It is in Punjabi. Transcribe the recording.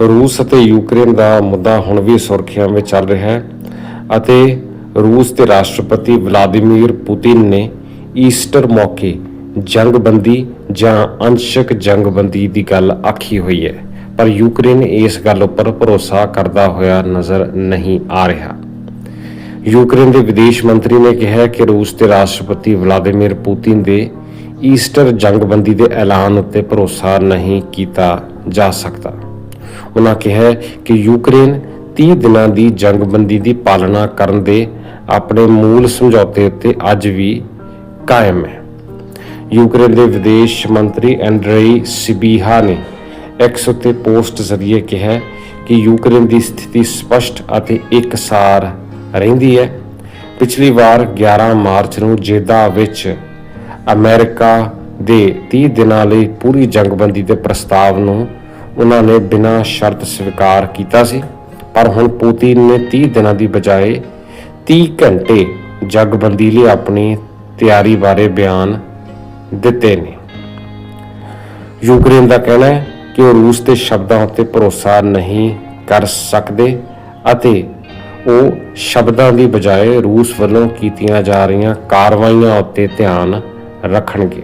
ਰੂਸ ਅਤੇ ਯੂਕਰੇਨ ਦਾ ਮੁੱਦਾ ਹੁਣ ਵੀ ਸੁਰਖੀਆਂ ਵਿੱਚ ਚੱਲ ਰਿਹਾ ਹੈ ਅਤੇ ਰੂਸ ਦੇ ਰਾਸ਼ਟਰਪਤੀ ਵਲਾਦੀਮੀਰ ਪੁਤਿਨ ਨੇ ਈਸਟਰ ਮੌਕੇ ਜੰਗਬੰਦੀ ਜਾਂ ਅੰਸ਼ਕ ਜੰਗਬੰਦੀ ਦੀ ਗੱਲ ਆਖੀ ਹੋਈ ਹੈ, ਪਰ ਯੂਕਰੇਨ ਇਸ ਗੱਲ ਉੱਪਰ ਭਰੋਸਾ ਕਰਦਾ ਹੋਇਆ ਨਜ਼ਰ ਨਹੀਂ ਆ ਰਿਹਾ। ਯੂਕਰੇਨ ਦੇ ਵਿਦੇਸ਼ ਮੰਤਰੀ ਨੇ ਕਿਹਾ ਕਿ ਰੂਸ ਦੇ ਰਾਸ਼ਟਰਪਤੀ ਵਲਾਦੀਮੀਰ ਪੁਤਿਨ ਦੇ ਈਸਟਰ ਜੰਗਬੰਦੀ ਦੇ ਐਲਾਨ ਉੱਤੇ ਭਰੋਸਾ ਨਹੀਂ ਕੀਤਾ ਜਾ ਸਕਦਾ। ਉਹਨਾਂ ਕਿਹਾ ਕਿ ਯੂਕਰੇਨ 30 ਦਿਨਾਂ ਦੀ ਜੰਗਬੰਦੀ ਦੀ ਪਾਲਣਾ ਕਰਨ ਦੇ ਆਪਣੇ ਮੂਲ ਸਮਝੌਤੇ ਉੱਤੇ ਅੱਜ ਵੀ ਕਾਇਮ ਹੈ। ਯੂਕਰੇਨ ਦੇ ਵਿਦੇਸ਼ ਮੰਤਰੀ ਐਂਡਰੇਈ ਸਿਬੀਹਾ ਨੇ ਐਕਸ ਉੱਤੇ ਪੋਸਟ ਜ਼ਰੀਏ ਕਿਹਾ ਕਿ ਯੂਕਰੇਨ ਦੀ ਸਥਿਤੀ ਸਪਸ਼ਟ ਅਤੇ ਇੱਕਸਾਰ ਰਹਿੰਦੀ ਹੈ। ਪਿਛਲੀ ਵਾਰ 11 ਮਾਰਚ ਨੂੰ ਜੇਦਾ ਵਿੱਚ ਅਮਰੀਕਾ ਦੇ 30 ਦਿਨਾਂ ਲਈ ਪੂਰੀ ਜੰਗਬੰਦੀ ਦੇ ਪ੍ਰਸਤਾਵ ਨੂੰ ਉਹਨਾਂ ਨੇ ਬਿਨਾਂ ਸ਼ਰਤ ਸਵੀਕਾਰ ਕੀਤਾ ਸੀ, ਪਰ ਹੁਣ ਪੁਤਿਨ ਨੇ 30 ਦਿਨਾਂ ਦੀ ਬਜਾਏ 30 ਘੰਟੇ ਜਗਬੰਦੀ ਲਈ ਆਪਣੀ ਤਿਆਰੀ ਬਾਰੇ ਬਿਆਨ ਦਿੱਤੇ ਨੇ। ਯੂਕਰੇਨ ਦਾ ਕਹਿਣਾ ਹੈ ਕਿ ਉਹ ਰੂਸ ਦੇ ਸ਼ਬਦਾਂ ਉੱਤੇ ਭਰੋਸਾ ਨਹੀਂ ਕਰ ਸਕਦੇ ਅਤੇ ਉਹ ਸ਼ਬਦਾਂ ਦੀ ਬਜਾਏ ਰੂਸ ਵੱਲੋਂ ਕੀਤੀਆਂ ਜਾ ਰਹੀਆਂ ਕਾਰਵਾਈਆਂ ਉੱਤੇ ਧਿਆਨ ਰੱਖਣਗੇ।